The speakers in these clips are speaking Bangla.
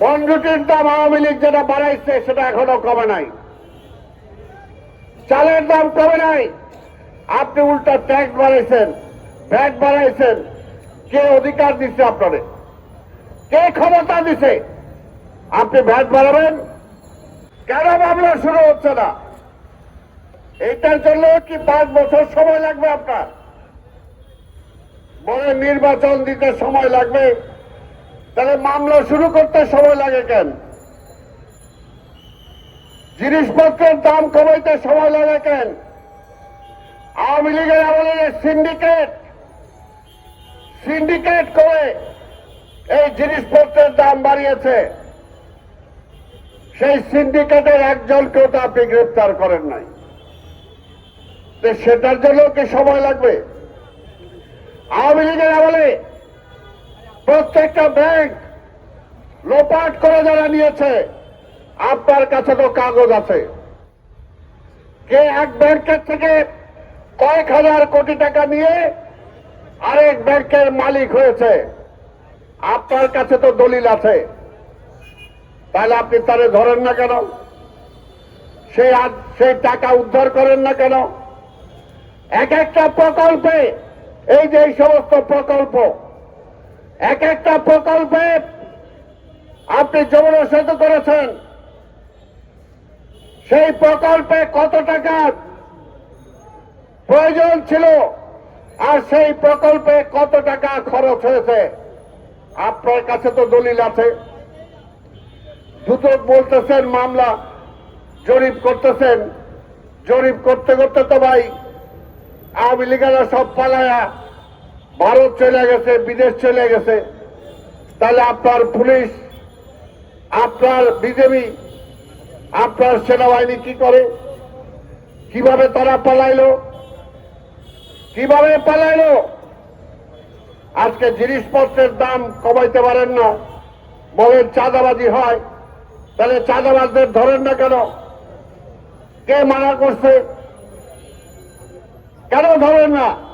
বনরুটির দাম আওয়ামী লীগ যেটা বাড়াইছে, সেটা এখনও কমে নাই। চালের দাম কমে নাই। আপনি উল্টা ট্যাক্স বাড়াইছেন ভ্যাট বাড়াইছেন। কে অধিকার দিচ্ছে আপনাদের? কে ক্ষমতা দিছে? আপনি ভ্যাট বাড়াবেন? কেন মামলা শুরু হচ্ছে না? এটার জন্য কি পাঁচ বছর সময় লাগবে আপনার? বলে নির্বাচন দিতে সময় লাগবে। তাহলে মামলা শুরু করতে সময় লাগে কেন? জিনিসপত্রের দাম কমাইতে সময় লাগে কেন? আওয়ামী লীগের আমলে সিন্ডিকেট সিন্ডিকেট করে এই জিনিসপত্রের দাম বাড়িয়েছে, সেই সিন্ডিকেটের একজনকেও তো আপনি গ্রেপ্তার করেন নাই। সেটার জন্য কি সময় লাগবে? আওয়ামী লীগের আমলে প্রত্যেকটা ব্যাংক লোপাট করে যারা নিয়েছে আপনার কাছে তো কাগজ আছে। কে এক ব্যাংকের থেকে কয়েক হাজার কোটি টাকা নিয়ে আরেক ব্যাংকের মালিক হয়েছে আপনার কাছে তো দলিল আছে। তাহলে আপনি তারে ধরেন না কেন? সেই সেই টাকা উদ্ধার করেন না কেন? এক একটা প্রকল্পে এই যে এই সমস্ত প্রকল্প এক একটা প্রকল্পে আপনি যমুনা সেতু করেছেন। সেই প্রকল্পে কত টাকা প্রয়োজন ছিল আর সেই প্রকল্পে কত টাকা খরচ হয়েছে? আপনার কাছে তো দলিল আছে। দুটো বলতেছেন, মামলা জরিপ করতেছেন। জরিপ করতে করতে তো ভাই আওয়ামী লীগেরা সব পালায়া ভারত চলে গেছে, বিদেশ চলে গেছে। তাহলে আপনার পুলিশ, আপনার বিজেপি, আপনার সেনাবাহিনী কি করে? কীভাবে তারা পালাইলো? কীভাবে পালাইলো? আজকে জিনিসপত্রের দাম কমাইতে পারেন না। বলেন চাঁদাবাজি হয়। তাহলে চাঁদাবাজদের ধরেন না কেন? কে মানা করছে? কেন ধরেন না?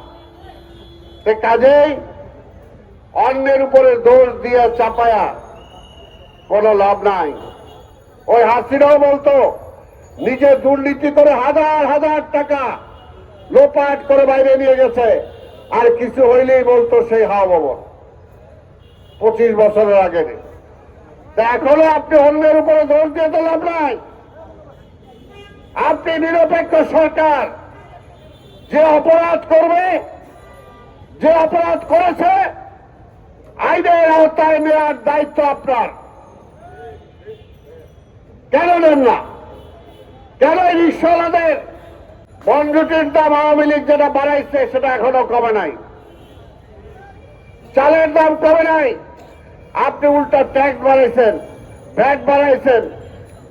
সে কাজেই অন্যের উপরে দোষ দিয়ে চাপায়া কোনো লাভ নাই। ওই হাসিনাও বলতো, নিজে দুর্নীতি করে হাজার হাজার টাকা লোপাট করে বাইরে নিয়ে গেছে, আর কিছু হইলেই বলতো সেই হাওয়া ভবন পঁচিশ বছরের আগে এখনও আপনি অন্যের উপরে দোষ দিয়ে তো লাভ নাই। আপনি নিরপেক্ষ সরকার, যে অপরাধ করবে যে অপরাধ করেছে, আইনের আওতায় নেওয়ার দায়িত্ব আপনার। কেন নেন না? কেন রিক্সাওয়ালাদের বনরুটির দাম আওয়ামী লীগ যেটা বাড়াইছে, সেটা এখনও কমে নাই? চালের দাম কমে নাই। আপনি উল্টা ট্যাক্স বাড়াইছেন, ভ্যাট বাড়াইছেন।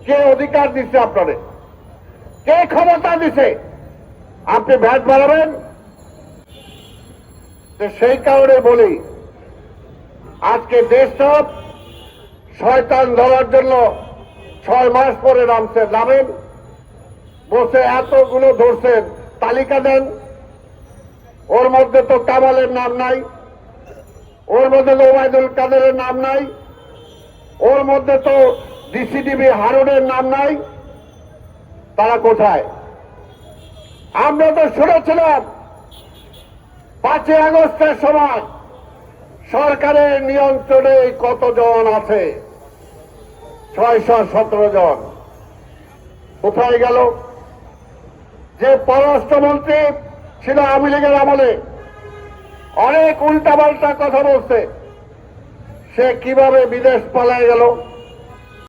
কে অধিকার দিচ্ছে আপনাদের? কে ক্ষমতা দিছে? আপনি ভ্যাট বাড়াবেন সেই কারণে বলি, আজকে দেশটা শয়তান ধরার জন্য ছয় মাস পরে নামছে। নামেন, বসে এতগুলো ধরছেন, তালিকা দেন। ওর মধ্যে তো কামালের নাম নাই, ওর মধ্যে তো ওবায়দুল কাদেরের নাম নাই, ওর মধ্যে তো ডিসিডিবি হারুনের নাম নাই। তারা কোথায়? আমরা তো শুনেছিলাম পাঁচই আগস্টের সময় সরকারের নিয়ন্ত্রণে কতজন আছে? ছয়শো সতেরো জন। কোথায় গেল? যে পররাষ্ট্রমন্ত্রী ছিল আওয়ামী লীগের আমলে, অনেক উল্টাপাল্টা কথা বলছে। সে কীভাবে বিদেশ পালায় গেল?